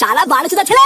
শালা বারো চোদা ছেলে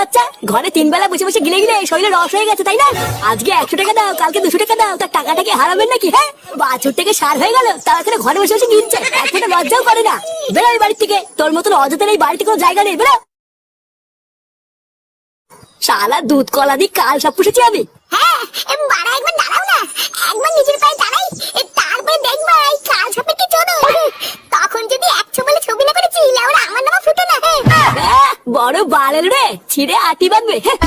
বাচ্চা, ঘরে তিন বেলা বসে বসে গিলে গিলে শরীরে রস হয়ে গেছে, তাই না? আজকে একশো টাকা দাও, কালকে দুশো টাকা দাও তার টাকাটা কি হারাবেন নাকি হ্যাঁ? বাছুর থেকে সার হয়ে গেল তার এখানে ঘরে বসে বসে গিলছে একটা লজ্জাও করে না। বেরো বাড়ির থেকে, তোর মতন অজাতের এই বাড়িতে কোনো জায়গা নেই, বেরো। শালা দুধ কলা দিয়ে কাল সব পুষেছি আমি। হ্যাঁ এ বাড়া একবার দাঁড়াও না। একবার নিজের পায়ে দাঁড়াই এ তারপরে দেখবা এই কাল সাপের কি চোদন তখন যদি বলে ছবি না করেছি আমার ফুটো না। হ্যাঁ। বড় বালের রে ছিঁড়ে আটি বাঁধবে। হ্যাঁ।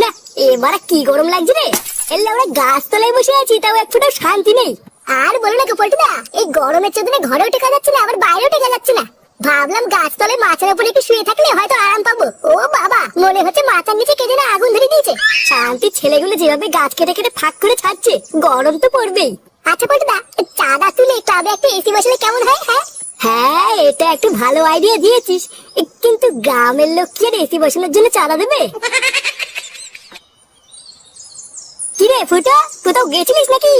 না এবার কি গরম লাগছে রে? এলে আমরা গাছ তলায় বসে আছি তাও এক ফোঁটাও শান্তি নেই। আর বলো না কপল্টুদা এই গরমের চোদনে ঘরেও টেকা যাচ্ছে না আবার বাইরেও টেকা যাচ্ছে না ভাবলাম গাছতলায় মাছের উপরে একটু শুয়ে থাকলে হয়তো আরাম পাবো। ও বাবা, মনে হচ্ছে মাথার নিচে কে যেন আগুন ধরে দিয়েছে। শান্তির ছেলেগুলো যেভাবে গাছ কেটে কেটে ফাঁক করে ছাড়ছে, গরম তো পড়বেই। আচ্ছা পল্টুদা চাঁদা তুলে ক্লাবে একটা এসি বসালে কেমন হয় হ্যাঁ? হ্যাঁ এটা একটু ভালো আইডিয়া দিয়েছিস। কিন্তু গ্রামের লোক কি আর এসি বসানোর জন্য চাঁদা দেবে? কি রে ফুটো কোথাও গেছিলিস নাকি?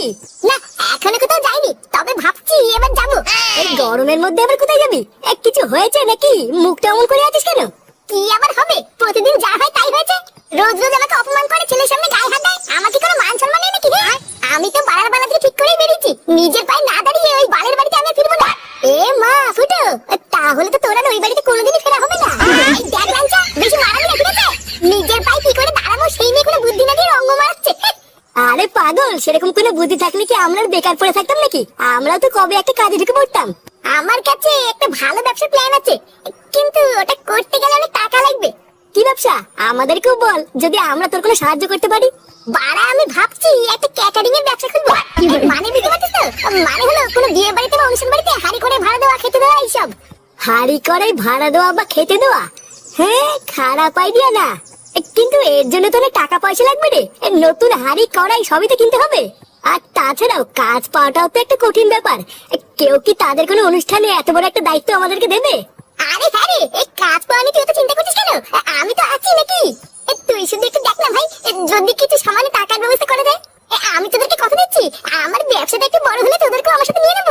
না এখনও কোথাও যাইনি তবে ভাবছি এবার যাব। এই গরমের মধ্যে আবার কোথায় যাবি? এ, কিছু হয়েছে নাকি? মুখটা অমন করে আছিস কেন? কি আবার হবে? প্রতিদিন যা হয় তাই হয়েছে। রোজ রোজ আমাকে অপমান করে ছেলের সামনে গায়ে হাত দেয়। আমাকে কোনো মান সম্মান নেই নাকি? হ্যাঁ। আমি তো বাড়ার বাড়া থেকে ঠিক করেই বেরিয়েছি। নিজের পায়ে না দাঁড়িয়ে ওই বালের বাড়িতে আমি আর ফিরবো না। এ মা ফুটো তাহলে তো তোরা পাগল? সেরকম কোনো বুদ্ধি থাকলে কি আমরা বেকার পড়ে থাকতাম নাকি? আমরাও তো কবে একটা কাজে ঢুকে পড়তাম। আমার কাছে একটা ভালো ব্যবসার প্ল্যান আছে। কিন্তু ওটা করতে গেলে অনেক টাকা লাগবে। কি ব্যবসা? আমাদেরকেও বল যদি আমরা তোর কোনো সাহায্য করতে পারি। বাড়া আমি ভাবছি একটা ক্যাটারিং এর ব্যবসা খুলবো। মানে বুঝতে পারছিস তো? মানে হলো কোনো বিয়ে বাড়িতে বা অনুষ্ঠান বাড়িতে হাড়ি করে ভাড়া দেওয়া খেতে দেওয়া এইসব। হাড়ি করে ভাড়া দেওয়া বা খেতে দেওয়া? হ্যাঁ খারাপ আইডিয়া না। কিন্তু এর জন্য তো অনেক টাকা পয়সা লাগবে রে। নতুন হাড়ি কড়াই সবই তো কিনতে হবে। আর তাছাড়াও কাজ পাওয়াটাও তো একটা কঠিন ব্যাপার। কেউ কি তাদের কোনো অনুষ্ঠানে এত বড় একটা দায়িত্ব আমাদেরকে দেবে? আরে হ্যাঁ এই কাজ পাওয়া নিয়ে তুই এত চিন্তা করছিস কেন? আমি তো আছি নাকি? তুই শুধু একটু দেখ না ভাই যদি কিছু সামান্য টাকার ব্যবস্থা করে দেয় আমি তোদেরকে কথা দিচ্ছি। আমার ব্যবসাটা একটু বড় হলে তোদেরকেও আমার সাথে নিয়ে নেব।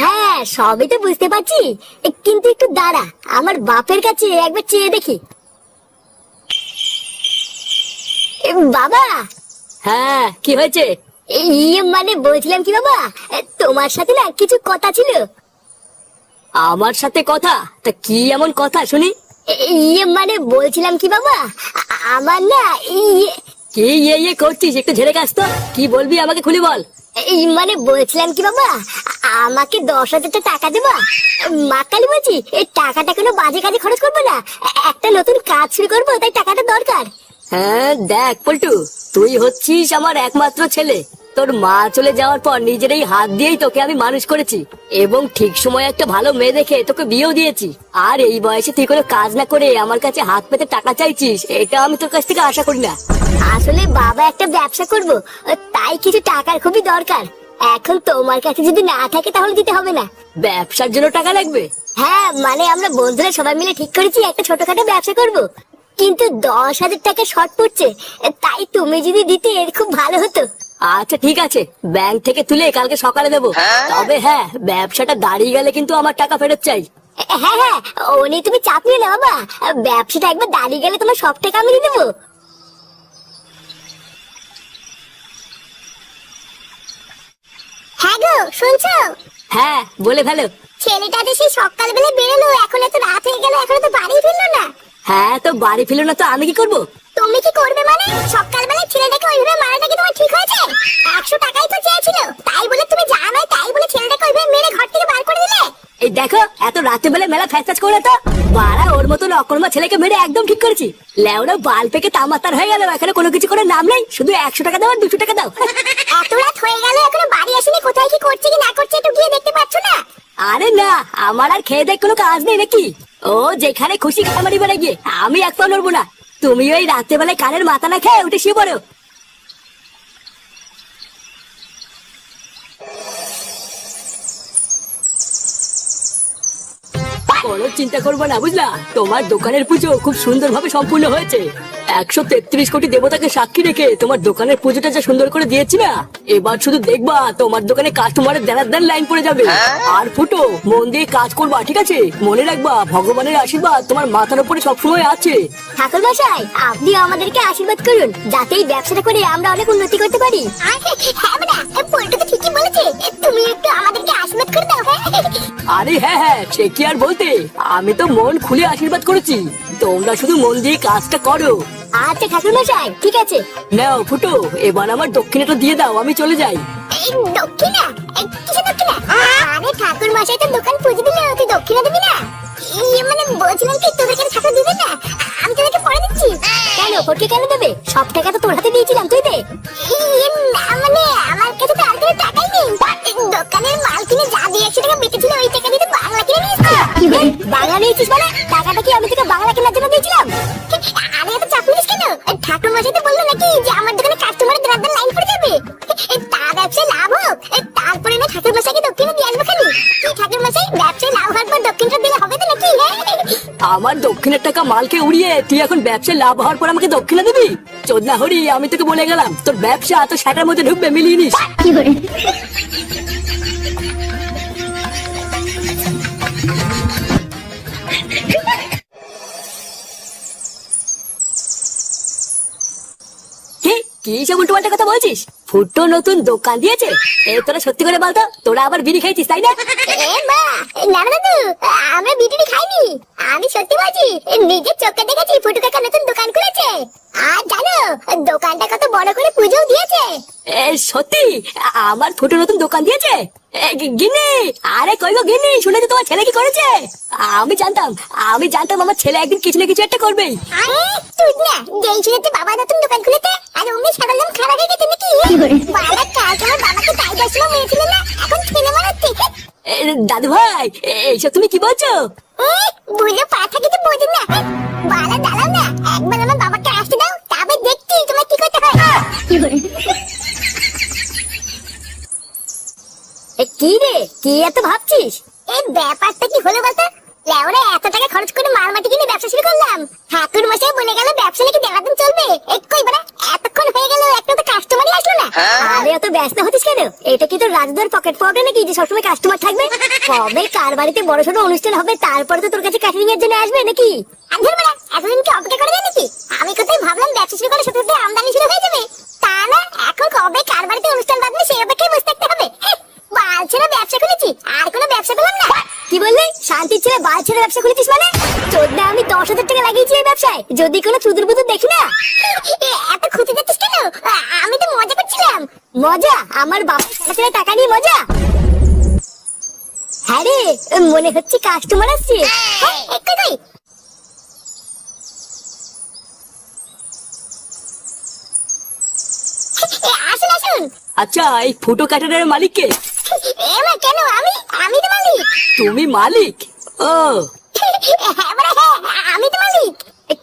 হ্যাঁ সবই তো বুঝতে পারছি। কিন্তু একটু দাঁড়া আমার বাপের কাছে একবার চেয়ে দেখি এ, বাবা! হ্যাঁ কি হয়েছে? ইয়ে মানে বলছিলাম কি বাবা? তোমার সাথে না কিছু কথা ছিল। আমার সাথে কথা? তা কি এমন কথা শুনি? ইয়ে মানে বলছিলাম কি বাবা? আমার না ইয়ে কি ইয়ে ইয়ে করছিস? একটু ঝেড়ে কাজ তো। কি বলবি আমাকে খুলি বল। এই মানে বলছিলাম কি বাবা? আমাকে দশ হাজার টাকা দেবা? মা কালী বলছি এই টাকাটা কোনো বাজে কাজে খরচ করব না। একটা নতুন কাজ শুরু করব তাই টাকাটা দরকার। হ্যাঁ দেখ পল্টু তুই হচ্ছিস আমার একমাত্র ছেলে। তোর মা চলে যাওয়ার পর নিজের এই হাত দিয়েই তোকে আমি মানুষ করেছি। এবং ঠিক সময় একটা ভালো মেয়ে দেখে তোকে বিয়েও দিয়েছি। আর এই বয়সে তুই কোনো কাজ না করে আমার কাছে হাত পেতে টাকা চাইছিস এটা আমি তোর কাছ থেকে আশা করি না। আসলে বাবা একটা ব্যবসা করব তাই কিছু টাকার খুবই দরকার। এখন তোমার কাছে যদি না থাকে তাহলে দিতে হবে না। ব্যবসার জন্য টাকা লাগবে? হ্যাঁ মানে আমরা বন্ধুরা সবাই মিলে ঠিক করেছি একটা ছোটখাটো ব্যবসা করব। কিন্তু দশ হাজার টাকা শর্ট পড়ছে তাই তুমি যদি দিতে এর খুব ভালো হতো। আচ্ছা ঠিক আছে। ব্যাংক থেকে তুলে কালকে সকালে দেবো। তবে হ্যাঁ ব্যবসাটা দাঁড়িয়ে গেলে কিন্তু আমার টাকা ফেরত চাই। হ্যাঁ হ্যাঁ ও নিয়ে তুমি চাপ নিও না বাবা। ব্যবসাটা একবার দাঁড়িয়ে গেলে তোমার সব টাকা আমি দিয়ে দেবো। হ্যাঁ গো শুনছো? হ্যাঁ বলে ফেলো। ছেলেটা যে সেই সকালবেলা বেরোলো এখন এত রাত হয়ে গেল এখনও তো হ্যাঁ তো বাড়ি ফিরলো না তো আমি কি করব? তুমি কি করবে মানে? সকালবেলা ছেলেটাকে ওইভাবে মারাটা কি তোমার ঠিক হয়েছে? একশো টাকাই তো চেয়েছিল। তাই বলে তুমি যা নয় তাই বলে ছেলেটাকে ওইভাবে মেরে ঘর থেকে বার করে দিলে? এই দেখো এত রাতে বেলা মেলা ফ্যাস করে তো? বাড়া ওর মতন অকর্মা ছেলেকে মেরে একদম ঠিক করেছি। লেওরা বাল পেকে তামাতার হয়ে গেল এখানে কোনো কিছু করে নাম নেই। শুধু একশো টাকা দাও আর দুশো টাকা দাও। এত রাত হয়ে গেল এখনও বাড়ি আসেনি কোথায় কি করছে কি না করছে একটু গিয়ে দেখতে পাচ্ছ না? আরে না আমার আর খেয়ে দেখ কোনো কাজ নেই নাকি? ও, যেখানে খুশি খামারি বেড়ে গিয়ে আমি এক পা নড়বো না। তুমি ওই রাতে বেলায় কানের মাথা না খেয়ে উঠে শুয়ে পড়ো। চিন্তা করবে না বুঝলা? তোমার দোকানের পুজো খুব সুন্দরভাবে সম্পূর্ণ হয়েছে। একশো তেত্রিশ কোটি দেবতাকে সাক্ষী রেখে তোমার দোকানের পুজোটা যা সুন্দর করে দিয়েছি না এবার শুধু দেখবা তোমার দোকানে কাস্টমারের দেনার দেন লাইন পড়ে যাবে। আর ফুটো মন দিয়ে কাজ করবা ঠিক আছে? মনে রাখবা ভগবানের আশীর্বাদ তোমার মাথার উপরে সবসময় আছে। ঠাকুর মশাই আপনি আমাদেরকে আশীর্বাদ করুন যাতে এই ব্যবসাটা করে আমরা অনেক উন্নতি করতে পারি। হ্যাঁ পল্টু তো ঠিকই বলেছে। তুমি একটু আমাদেরকে আশীর্বাদ করে হ্যাঁ আরে হ্যাঁ হ্যাঁ সে কি আর বলতে? আমি তো মন খুলে আশীর্বাদ করেছি। তোমরা শুধু মন দিয়ে কাজটা করো। আচ্ছা ঠাকুর মশাই ঠিক আছে। নাও ফুটো এবার আমার দক্ষিণাটা দিয়ে দাও আমি চলে যাই। এই দক্ষিণা এই কিসের দক্ষিণা? আরে ঠাকুর মশাই তো দোকান পুজো দিলে তুই দক্ষিণা দিবি না। ইয়ে মানে বলছিলাম কি তোদের কাছে ঠাকুর দিবে না? আমি তোদেরকে পরে দিচ্ছি। কেন কেন দেবে? সব টাকা তো তোর হাতে দিয়েছিলাম তুই দে। মানে আমার দক্ষিণের টাকা মালকে উড়িয়ে তুই এখন ব্যবসায় লাভ হওয়ার পর আমাকে দক্ষিণা দিবি? চোদনা হরি আমি তোকে বলে গেলাম, তোর ব্যবসা তো সেটার মধ্যে ঢুকবে, মিলিয়ে নিস। কি সব উল্টো পাল্টা কথা বলছিস? ফুটো নতুন দোকান দিয়েছে। এ তোরা সত্যি করে বলতো তোরা আবার বিড়ি খাইছিস তাই না? এ মা না না দাদু আমরা বিটিনি খাইনি। আমি সত্যি বলছি নিজের চোখে দেখেছি ফুটু কাকা নতুন দোকান খুলেছে। আর জানো দোকানটা কত বড় করে পুজো দিয়েছে। সত্যি? আমার ফুটো নতুন দোকান দিয়েছে? গিনি আরে কই গো গিন্নি শুনেছো তোমার ছেলে কি করেছে? আমি জানতাম আমি জানতাম আমার ছেলে একদিন কিছু না কিছু একটা করবেই। আরে তুই না যেই শুনেছে বাবা নতুন দোকান খুলেছে। আর অমনি হয়ে গেছে নাকি? বাবা কালকে আমার বাবাকে তাই দশলো মেরেছিল না। এখন মারাচ্ছে দাদু ভাই এইসব তুমি কি বলছো? পাঠা কিছু বোঝে না। বালা দাঁড়াও না একবার আমার বাবাকে আসতে দাও তবে দেখছি তোমার কি করতে হয়। এ, কি রে? কি এত ভাবছিস? এই ব্যাপারটা কি হলো বলতো? লেওরা এত টাকা খরচ করে মাল মাটি কিনে ব্যবসা শুরু করলাম। ঠাকুর মশাই বলে গেল ব্যবসা নাকি চলবে? এতক্ষণ হয়ে গেল একটা তো কাস্টমারই আসলো না। আরে অত ব্যস্ত হতিস কেন? এটা কি তোর রাজদার পকেট পকেটে নাকি যে সবসময় কাস্টমার থাকবে? কবে কার বাড়িতে বড় অনুষ্ঠান হবে তারপরে তো তোর কাছে ক্যাটারিং এর জন্য আসবে নাকি? আন্ধের বাড়া এতদিন কি অপেক্ষা করে যায় নাকি আমি কোথায় ভাবলাম ব্যবসা শুরু করে সাথে সাথে আমদানি শুরু হয়ে যাবে তা না এখন কবে কার বাড়িতে অনুষ্ঠান বাঁধবে সেই অপেক্ষায় বসে থাকতে হবে বাল ছেড়ে ব্যবসা খুলেছি আর কোনো ব্যবসা পেলাম না কি বললি শান্তির ছেড়ে ব্যবসা খুলেছিস মানে? চোদ্দা আমি দশ হাজার টাকা লাগিয়েছি এই ব্যবসায়। যদি কোনো চুদুর বুদুর দেখি না? এত খুঁজে যাচ্ছিস কেন? আমি তো মজা করছিলাম। মজা? আমার ছেলে ছেলে টাকা নিয়ে মজা? হ্যাঁ মনে হচ্ছে কাস্টমার আসছে। হ্যাঁ, আসুন আসুন। আচ্ছা এই ফুটো ক্যাটারের মালিককে? এ মা কেন? আমি আমি তো মালিক। তুমি মালিক? ও। আমি তো মালিক।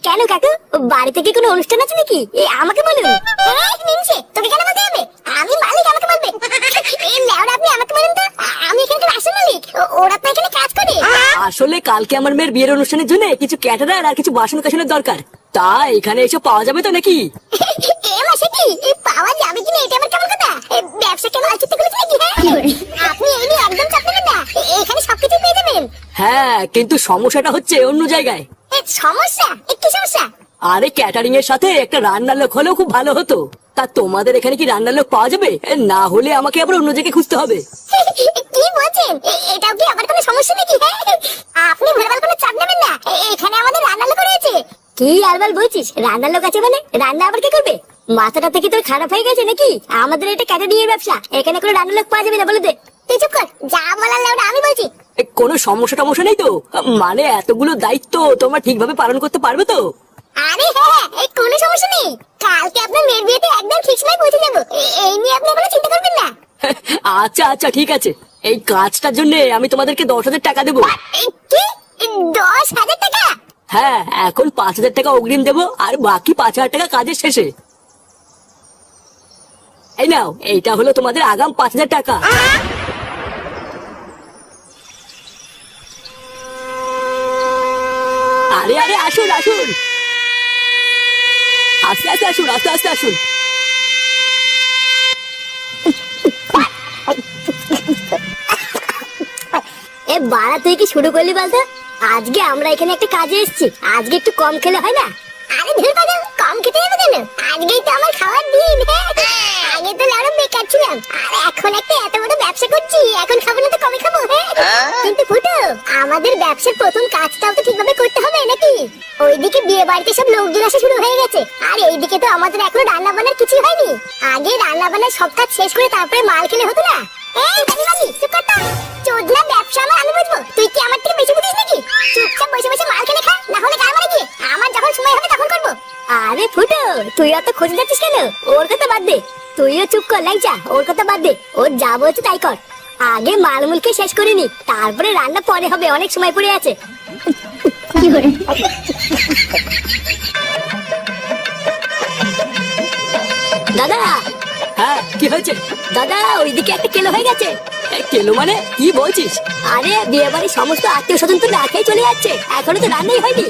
কেন কাকু? বাড়িতে কি কোনো অনুষ্ঠান আছে নাকি? আমাকে বলুন। তোকে কেন বলতে হবে? আমি মালিক আমাকে বলবে। আপনি আমাকে বলুন তো। আমি এখানকার আসল মালিক। ওরা তো এখানে কাজ করে। আসলে কালকে আমার মেয়ের বিয়ের অনুষ্ঠানের জন্য কিছু ক্যাটারার আর কিছু বাসন কাসনের দরকার। তা এখানে এসব পাওয়া যাবে তো নাকি? হ্যাঁ কিন্তু সমস্যাটা হচ্ছে অন্য জায়গায়। সমস্যা? এ, কি সমস্যা? আরে ক্যাটারিং এর সাথে একটা রান্নার লোক হলেও খুব ভালো হতো। তা তোমাদের এখানে কি রান্নার লোক পাওয়া যাবে? না হলে আমাকে আবার অন্য জায়গায় খুঁজতে হবে। কি বলছেন? এটাও কি আবার কোনো সমস্যা নাকি? আপনি কোনো চাপ নেবেন না। এখানে আমাদের রান্নার লোক রয়েছে। কি আরবাল বলছিস? রান্নার লোক আছে মানে? রান্না আবার কি করবে? মাথাটা থেকে তোর খারাপ হয়ে গেছে নাকি? আমাদের এটা ক্যাটারিং এর ব্যবসা। এখানে কোনো রান্নার লোক পাওয়া যাবে না বলে দে। তুই চুপ কর। যা বলার আমি বলছি। কোনো সমস্যা টমস্যা নেই তো? মানে এতগুলো দায়িত্ব তোমরা ঠিকভাবে পালন করতে পারবে তো? আরে হ্যাঁ হ্যাঁ এই কোনো সমস্যা নেই। কালকে আপনার মেয়ের বিয়েতে একদম ঠিক সময় পৌঁছে যাব। এই নিয়ে আপনি কোনো চিন্তা করবেন না। আচ্ছা আচ্ছা ঠিক আছে। এই কাজটার জন্য আমি তোমাদেরকে দশ হাজার টাকা দেবো। কি? দশ হাজার টাকা? হ্যাঁ এখন পাঁচ হাজার টাকা অগ্রিম দেবো আর বাকি পাঁচ হাজার টাকা কাজের শেষে। এই নাও এইটা হলো তোমাদের আগাম পাঁচ হাজার টাকা। আসুন আসুন। আস্তে আস্তে আসুন, আস্তে আস্তে আসুন। এ বাড়া, তুই কি শুরু করলি বলতো? আজকে আমরা এখানে একটা কাজে এসেছি। আজকে একটু কম খেলে হয় না? আরে ধুর পাগল। খেতে যাবে কেন? আজকেই তো আমার খাওয়ার দিন। আগে তো আরও বেকার ছিলাম আর এখন একটা এত বড় ব্যবসা করছি এখন খাব না তো কমে খাব? কিন্তু ফুটো আমাদের ব্যবসার প্রথম কাজটাও তো ঠিকভাবে করতে হবে নাকি? ওইদিকে বিয়ে বাড়িতে সব লোকজন আসা শুরু হয়ে গেছে আর এইদিকে তো আমাদের এখনও রান্না বান্নার কিছু হয়নি। আগে রান্না বান্নার সব কাজ শেষ করে তারপরে মাল খেলে হতো না। এই চুপ কর চোদনা ব্যবসা আমার আমি বুঝব। তুই কি আমার থেকে বেশি বুঝিস নাকি? চুপচাপ বসে বসে মাল খেলে খা না হলে গায়ে মারা গিয়ে আমার যখন সময় হবে তখন আরে ফুটো তুই অত খোঁজ যাচ্ছিস কেন? ওর কথা বাদ দে। তুইও চুপ কর লাইচা ওর কথা বাদ দে। ওর যা বলছে তাই কর। আগে মালমুলকে শেষ করিনি তারপরে রান্না পরে হবে অনেক সময় পড়ে আছে। দাদা! হ্যাঁ কি হয়েছে? দাদা ওইদিকে একটা কেলো হয়ে গেছে। কেলো মানে? কি বলছিস? আরে বিয়ে বাড়ির সমস্ত আত্মীয় স্বজন তো না খেয়ে চলে যাচ্ছে। এখনও তো রান্নাই হয়নি।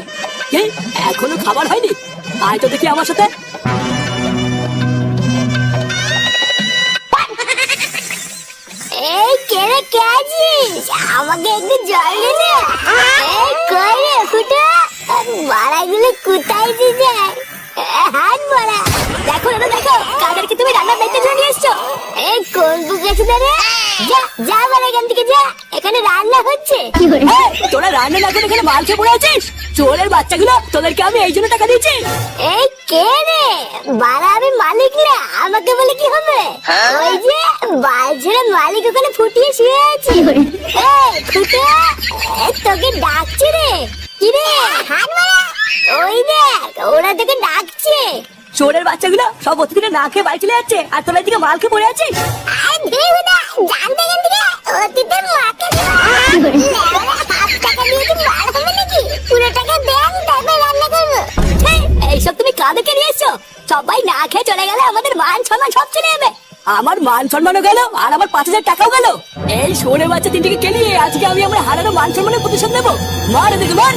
এখনও খাবার হয়নি? আয় তো দেখি আমার সাথে। এই কে রে আমাকে একটু জল দে না। এই, কই রে কোথায় যায় হাত বড়া। দেখো দাদা দেখো কাদেরকে তুমি দায়িত্ব জন্য নিয়ে এসছো? এই, কোন পুকুরেছে রে? যা যা বলে এখান থেকে যা। এখানে রান্না হচ্ছে। তোরা রান্না না করে এখানে মাল খেয়ে পড়ে আছিস? চোরের বাচ্চাগুলো তোদেরকে আমি এই জন্য টাকা দিয়েছি। এই কে রে? বাড়া আমি মালিক না আমাকে বলে কি হবে? ওই যে বাল মালিক ওখানে ফুটিয়ে শুয়ে আছে। এই ফুটে তোকে ডাকছে রে। কি রে? হাত মারা ওই দেখ ওরা তোকে ডাকছে। চোরের বাচ্চাগুলো সব অতিথিরা না খেয়ে বাড়ি চলে যাচ্ছে আর তোরা এদিকে মাল খেয়ে পড়ে আছিস? আমার মান সম্মানও গেল, আর আমার পাঁচ হাজার টাকাও গেল। এই শোনে বাচ্চা তিনটিকে কেলিয়ে আজকে আমি আমার হারানো মান সম্মানের প্রতিশোধ নেব? মার এদিকে, মার।